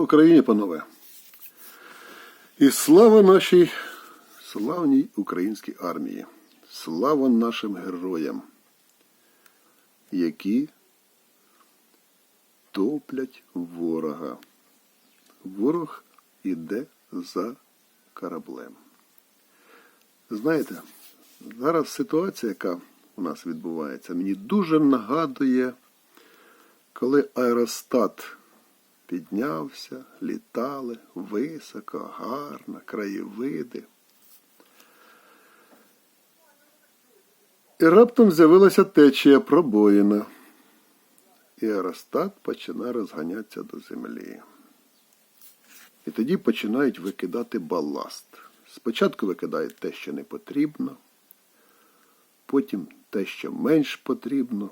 Україні, панове. І слава нашій славній українській армії. Слава нашим героям, які топлять ворога. Ворог іде за кораблем. Знаєте, зараз ситуація, яка у нас відбувається, мені дуже нагадує, коли аеростат піднявся, літали високо, гарно, краєвиди. І раптом з'явилася течія пробоїна, і аеростат починає розганятися до землі. І тоді починають викидати баласт. Спочатку викидають те, що не потрібно, потім те, що менш потрібно,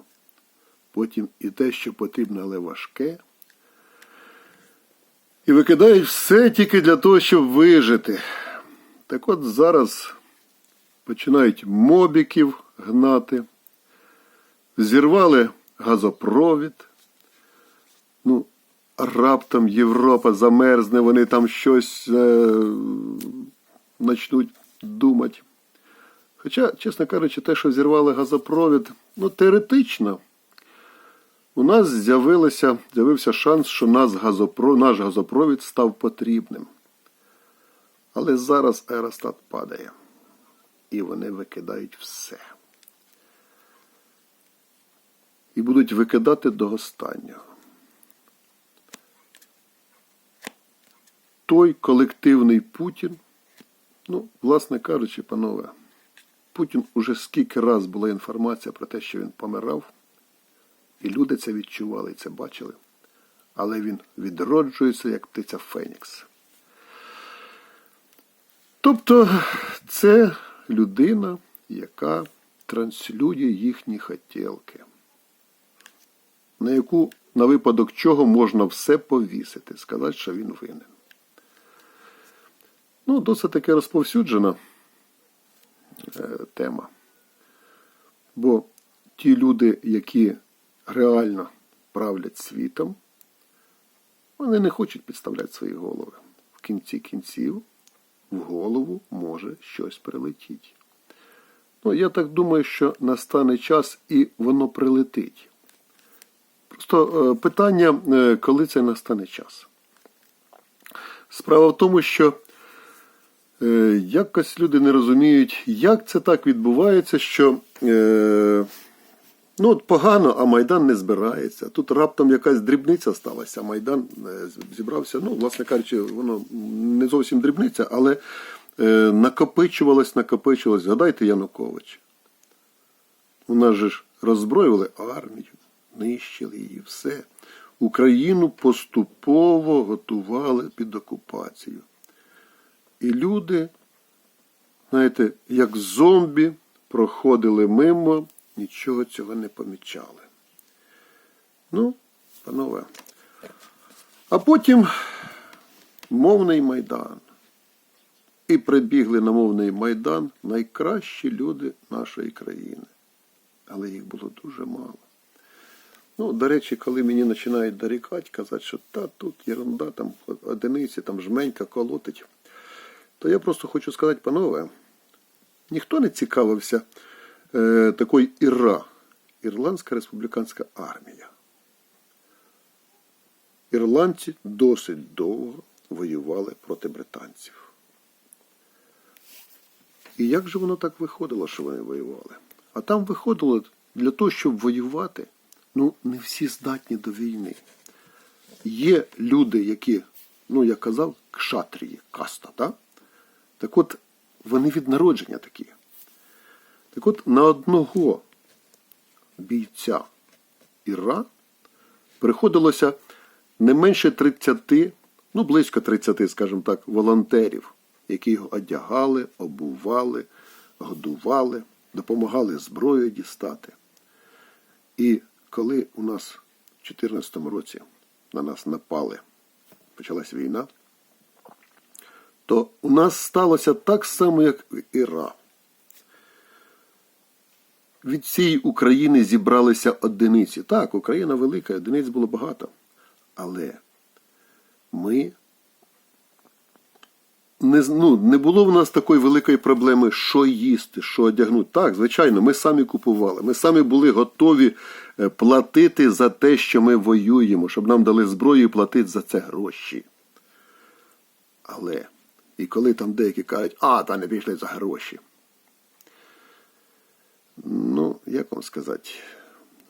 потім і те, що потрібно, але важке. І викидають все тільки для того, щоб вижити. Так от зараз починають мобіків гнати, зірвали газопровід. Ну, раптом Європа замерзне, вони там щось е, почнуть думати. Хоча, чесно кажучи, те, що зірвали газопровід, ну, теоретично, у нас з'явилося, з'явився шанс, що нас газопро, наш газопровід став потрібним. Але зараз аеростат падає. І вони викидають все. І будуть викидати до останнього. Той колективний Путін, ну, власне кажучи, панове, Путін уже скільки раз була інформація про те, що він помирав, і люди це відчували і це бачили. Але він відроджується, як птиця Фенікс. Тобто це людина, яка транслює їхні хотілки, на яку на випадок чого можна все повісити, сказати, що він винен. Ну, досить таки розповсюджена е, тема. Бо ті люди, які реально правлять світом, вони не хочуть підставляти свої голови. В кінці кінців в голову може щось прилетіти. Ну, я так думаю, що настане час і воно прилетить. Просто е, питання, е, коли це настане час. Справа в тому, що е, якось люди не розуміють, як це так відбувається, що ну, от погано, а Майдан не збирається. Тут раптом якась дрібниця сталася, Майдан е, зібрався. Ну, власне кажучи, воно не зовсім дрібниця, але е, накопичувалось, накопичувалось. Згадайте Янукович. У нас же ж роззброювали армію, нищили її, все. Україну поступово готували під окупацію. І люди, знаєте, як зомбі проходили мимо, нічого цього не помічали. Ну, панове. А потім мовний майдан. І прибігли на мовний майдан найкращі люди нашої країни. Але їх було дуже мало. Ну, до речі, коли мені починають дорікати, казати, що та тут ерунда, там одиниці, там жменька колотить, то я просто хочу сказати, панове, ніхто не цікавився е, такою ІРА, Ірландська республіканська армія. Ірландці досить довго воювали проти британців. І як же воно так виходило, що вони воювали? А там виходило для того, щоб воювати, ну, не всі здатні до війни. Є люди, які, ну, я казав, кшатрії, каста, так? Так от, вони від народження такі. Так от, на одного бійця Іра приходилося не менше 30, ну близько 30, скажімо так, волонтерів, які його одягали, обували, годували, допомагали зброю дістати. І коли у нас в 2014 році на нас напали, почалась війна, то у нас сталося так само, як в Іра. Від цієї України зібралися одиниці. Так, Україна велика, одиниць було багато. Але ми не, ну, не було в нас такої великої проблеми, що їсти, що одягнути. Так, звичайно, ми самі купували. Ми самі були готові е, платити за те, що ми воюємо, щоб нам дали зброю і платити за це гроші. Але, і коли там деякі кажуть, а, та не пішли за гроші. Ну, як вам сказати,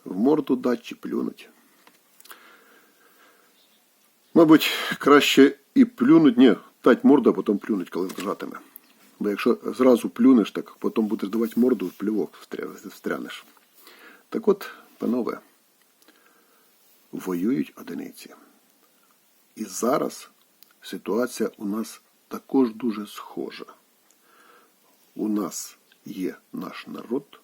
в морду дать чи плюнуть. Мабуть, краще і плюнуть, ні, дать морду, а потім плюнуть, коли вжатиме. Бо якщо зразу плюнеш, так потім будеш давати морду, в плювок встрянеш. Так от, панове, воюють одиниці. І зараз ситуація у нас також дуже схожа. У нас є наш народ,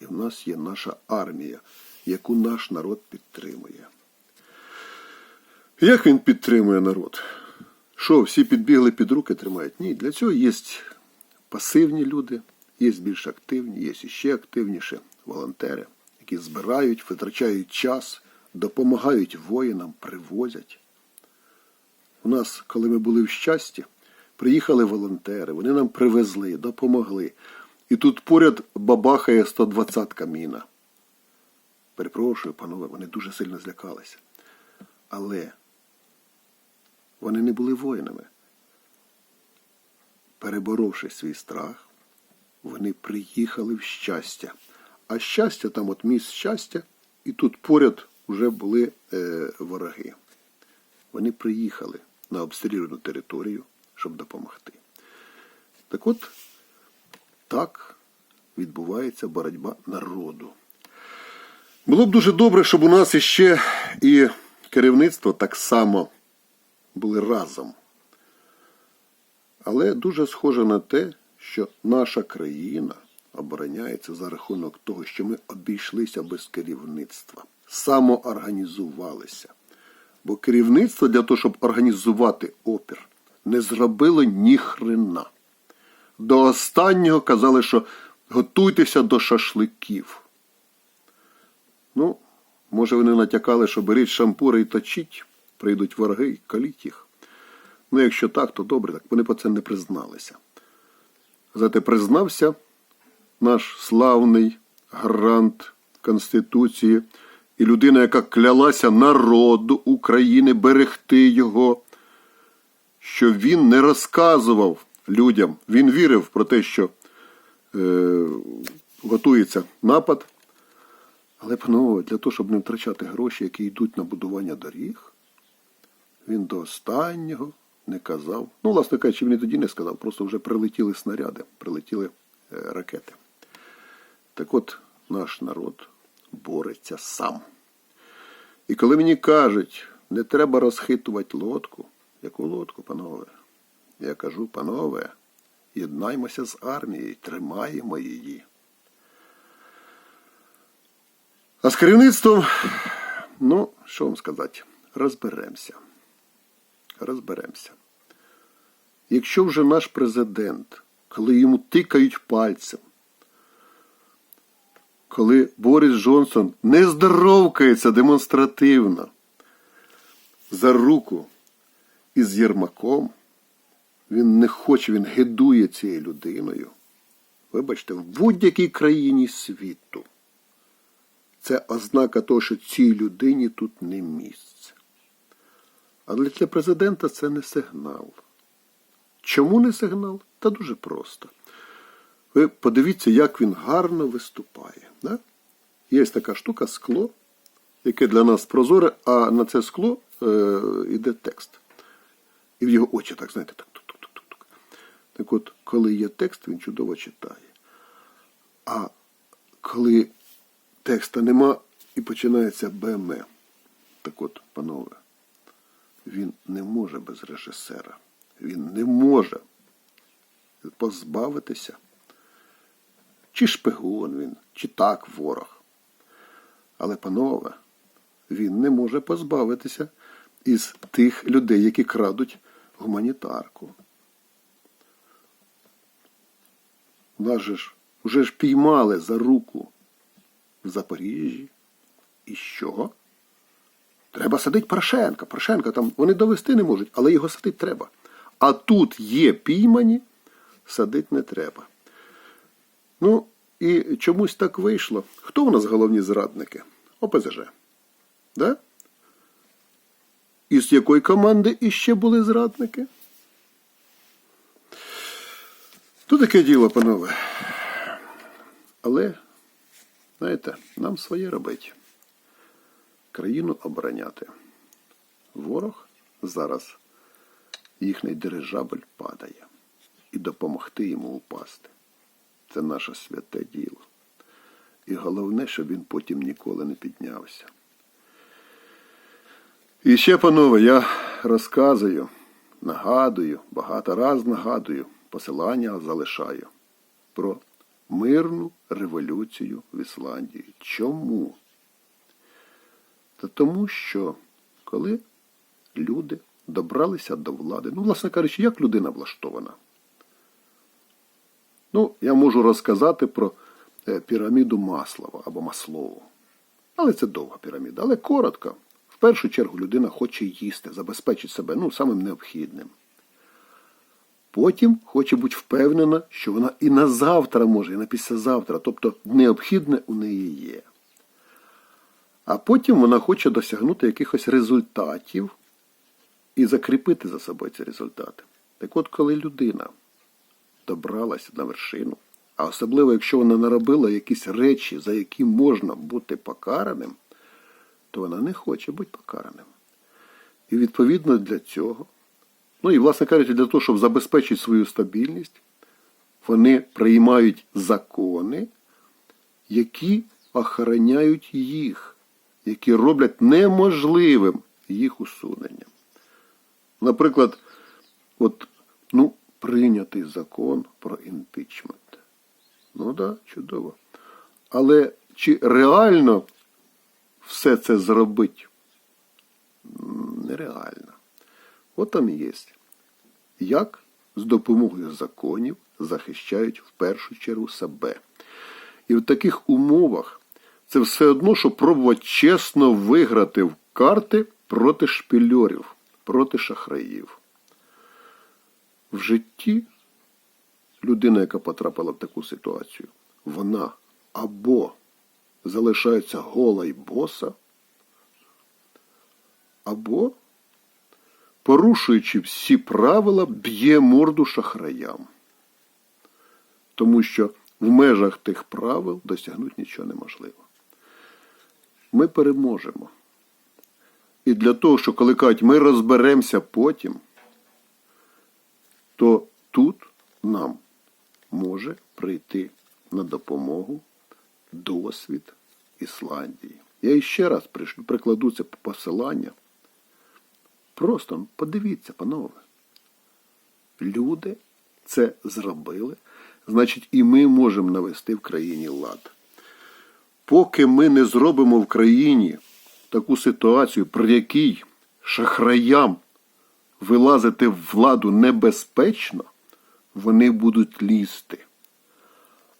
і в нас є наша армія, яку наш народ підтримує. Як він підтримує народ? Що, всі підбігли під руки тримають? Ні, для цього є пасивні люди, є більш активні, є ще активніші волонтери, які збирають, витрачають час, допомагають воїнам, привозять. У нас, коли ми були в щасті, приїхали волонтери, вони нам привезли, допомогли. І тут поряд бабахає 120-ка міна. Перепрошую, панове, вони дуже сильно злякалися. Але вони не були воїнами. Переборовши свій страх, вони приїхали в щастя. А щастя там от місць щастя, і тут поряд вже були е, вороги. Вони приїхали на обстріляну територію, щоб допомогти. Так от, так відбувається боротьба народу. Було б дуже добре, щоб у нас іще і керівництво так само були разом. Але дуже схоже на те, що наша країна обороняється за рахунок того, що ми обійшлися без керівництва, самоорганізувалися. Бо керівництво для того, щоб організувати опір, не зробило ні хрена. До останнього казали, що готуйтеся до шашликів. Ну, може, вони натякали, що беріть шампури і точіть, прийдуть вороги і каліть їх. Ну, якщо так, то добре, так вони по це не призналися. Зате признався наш славний гарант Конституції і людина, яка клялася народу України берегти його, що він не розказував людям, він вірив про те, що е, готується напад. Але, панове, для того, щоб не втрачати гроші, які йдуть на будування доріг, він до останнього не казав. Ну, власне кажучи, він і тоді не сказав, просто вже прилетіли снаряди, прилетіли е, ракети. Так от наш народ бореться сам. І коли мені кажуть, не треба розхитувати лодку, яку лодку, панове? Я кажу, панове, єднаймося з армією, тримаємо її. А з керівництвом, ну, що вам сказати, розберемося. Розберемося. Якщо вже наш президент, коли йому тикають пальцем, коли Борис Джонсон не здоровкається демонстративно за руку із Єрмаком, він не хоче, він гидує цією людиною. Вибачте, в будь-якій країні світу. Це ознака того, що цій людині тут не місце. Але для президента це не сигнал. Чому не сигнал? Та дуже просто. Ви подивіться, як він гарно виступає. Да? Є така штука скло, яке для нас прозоре, а на це скло е, йде текст. І в його очі, так, знаєте, так. Так от, коли є текст, він чудово читає. А коли текста нема і починається БМ. Так от, панове, він не може без режисера. Він не може позбавитися. Чи шпигун він, чи так ворог. Але, панове, він не може позбавитися із тих людей, які крадуть гуманітарку. Нас же ж вже ж піймали за руку в Запоріжжі. І що? Треба садити Порошенка. Порошенка там вони довести не можуть, але його садити треба. А тут є піймані, садити не треба. Ну, і чомусь так вийшло. Хто у нас головні зрадники? ОПЗЖ. Да? Із якої команди іще були зрадники? То таке діло, панове. Але, знаєте, нам своє робить. Країну обороняти. Ворог зараз їхній дирижабль падає. І допомогти йому упасти. Це наше святе діло. І головне, щоб він потім ніколи не піднявся. І ще, панове, я розказую, нагадую, багато раз нагадую, посилання залишаю про мирну революцію в Ісландії. Чому? Та тому, що коли люди добралися до влади, ну, власне кажучи, як людина влаштована? Ну, я можу розказати про е, піраміду Маслова або Маслову. Але це довга піраміда. Але коротко. В першу чергу людина хоче їсти, забезпечить себе ну, самим необхідним. Потім хоче бути впевнена, що вона і на завтра може, і на післязавтра, тобто необхідне у неї є. А потім вона хоче досягнути якихось результатів і закріпити за собою ці результати. Так от, коли людина добралася на вершину, а особливо, якщо вона наробила якісь речі, за які можна бути покараним, то вона не хоче бути покараним. І відповідно для цього, ну і, власне кажучи, для того, щоб забезпечити свою стабільність, вони приймають закони, які охороняють їх, які роблять неможливим їх усунення. Наприклад, от, ну, прийнятий закон про імпічмент. Ну так, да, чудово. Але чи реально все це зробити? М, Нереально. От там і є. Як з допомогою законів захищають в першу чергу себе. І в таких умовах це все одно, що пробувати чесно виграти в карти проти шпильорів, проти шахраїв. В житті людина, яка потрапила в таку ситуацію, вона або залишається гола й боса, або, порушуючи всі правила, б'є морду шахраям. Тому що в межах тих правил досягнути нічого неможливо. Ми переможемо. І для того, що коли кажуть, ми розберемося потім, то тут нам може прийти на допомогу досвід Ісландії. Я іще раз прикладу це посилання. Просто подивіться, панове. Люди це зробили, значить, і ми можемо навести в країні лад. Поки ми не зробимо в країні таку ситуацію, при якій шахраям вилазити в владу небезпечно, вони будуть лізти.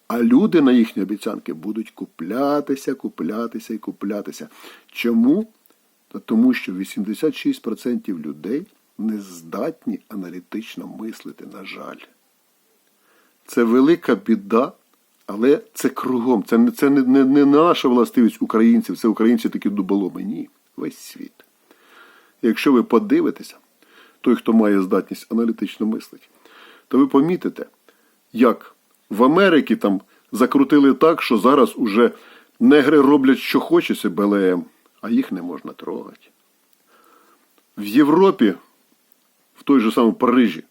А люди на їхні обіцянки будуть куплятися, куплятися і куплятися. Чому? Тому що 86% людей не здатні аналітично мислити, на жаль. Це велика біда, але це кругом. Це, це не, не, не наша властивість українців, це українці такі дуболоми. Ні, весь світ. Якщо ви подивитеся, той, хто має здатність аналітично мислити, то ви помітите, як в Америці там закрутили так, що зараз уже негри роблять, що хочеться БЛМ, а їх не можна трогати. В Європі, в той же самому Парижі,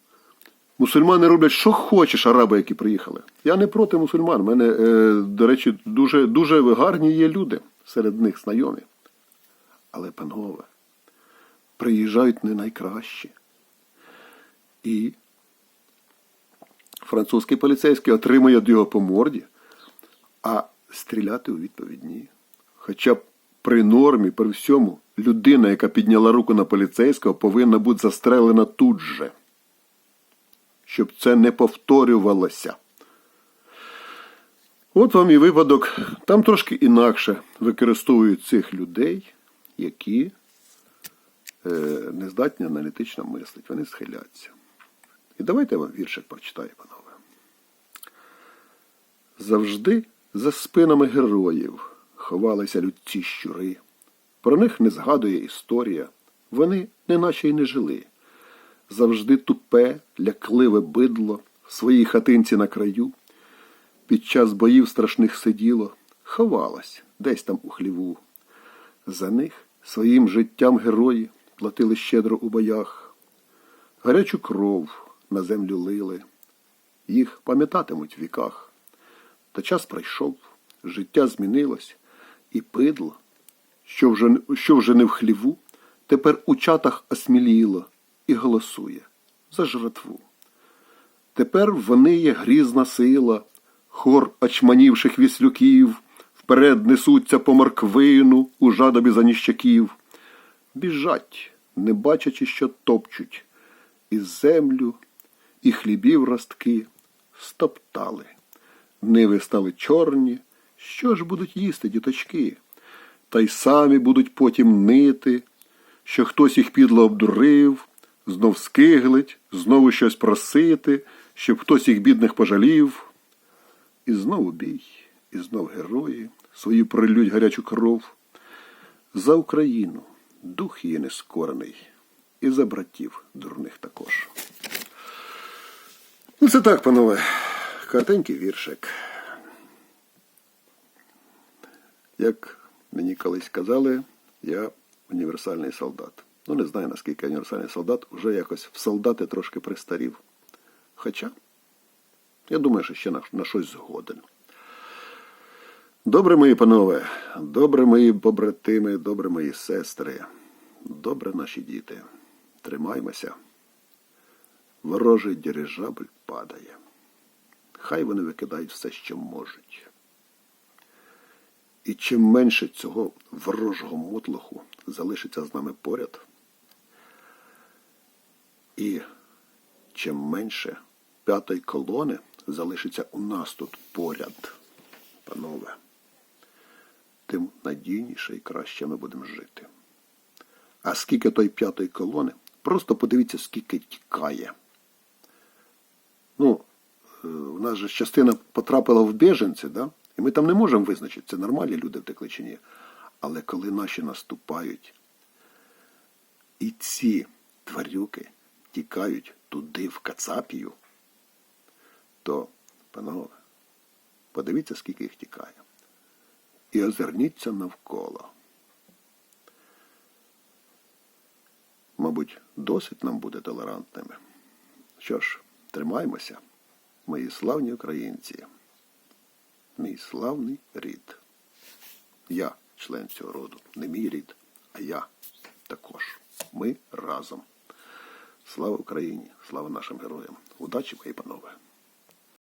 мусульмани роблять, що хочеш, араби, які приїхали. Я не проти мусульман. У мене, е, до речі, дуже, дуже гарні є люди серед них знайомі. Але, панове, приїжджають не найкращі. І французький поліцейський отримує його по морді, а стріляти у відповідь ні. Хоча б при нормі, при всьому, людина, яка підняла руку на поліцейського, повинна бути застрелена тут же, щоб це не повторювалося. От вам і випадок. Там трошки інакше використовують цих людей, які е, не здатні аналітично мислити, вони схиляться. І давайте я вам віршик прочитаю, панове. Завжди за спинами героїв ховалися людці щури. Про них не згадує історія, вони неначе й не жили. Завжди тупе, лякливе бидло в своїй хатинці на краю. Під час боїв страшних сиділо, ховалась десь там у хліву. За них своїм життям герої платили щедро у боях. Гарячу кров на землю лили, їх пам'ятатимуть в віках. Та час пройшов, життя змінилось, і бидло, що вже, що вже не в хліву, тепер у чатах осміліло і голосує за жратву. Тепер вони є грізна сила, хор очманівших віслюків, вперед несуться по морквину у жадобі заніщаків. Біжать, не бачачи, що топчуть, і землю, і хлібів ростки стоптали. Ниви стали чорні, що ж будуть їсти діточки? Та й самі будуть потім нити, що хтось їх підло обдурив, знов скиглить, знову щось просити, щоб хтось їх бідних пожалів. І знову бій, і знов герої свою прилють гарячу кров. За Україну дух її нескорений, і за братів дурних також. Ну, це так, панове, коротенький віршик. Як мені колись казали, я універсальний солдат. Ну, не знаю, наскільки універсальний солдат, вже якось в солдати трошки пристарів. Хоча, я думаю, що ще на, на щось згоден. Добре, мої панове, добре мої побратими, добре мої сестри, добре наші діти. Тримаймося. Ворожий дирижабль падає. Хай вони викидають все, що можуть. І чим менше цього ворожого мотлоху залишиться з нами поряд, і чим менше п'ятої колони залишиться у нас тут поряд, панове, тим надійніше і краще ми будемо жити. А скільки той п'ятої колони, просто подивіться, скільки тікає. Ну, е, у нас же частина потрапила в біженці, да? І ми там не можемо визначити, це нормальні люди втекли чи ні. Але коли наші наступають, і ці тварюки тікають туди, в Кацапію, то, панове, подивіться, скільки їх тікає. І озирніться навколо. Мабуть, досить нам буде толерантними. Що ж, тримаймося, мої славні українці, мій славний рід. Я член цього роду, не мій рід, а я також. Ми разом. Слава Україні, слава нашим героям. Удачі, мої панове!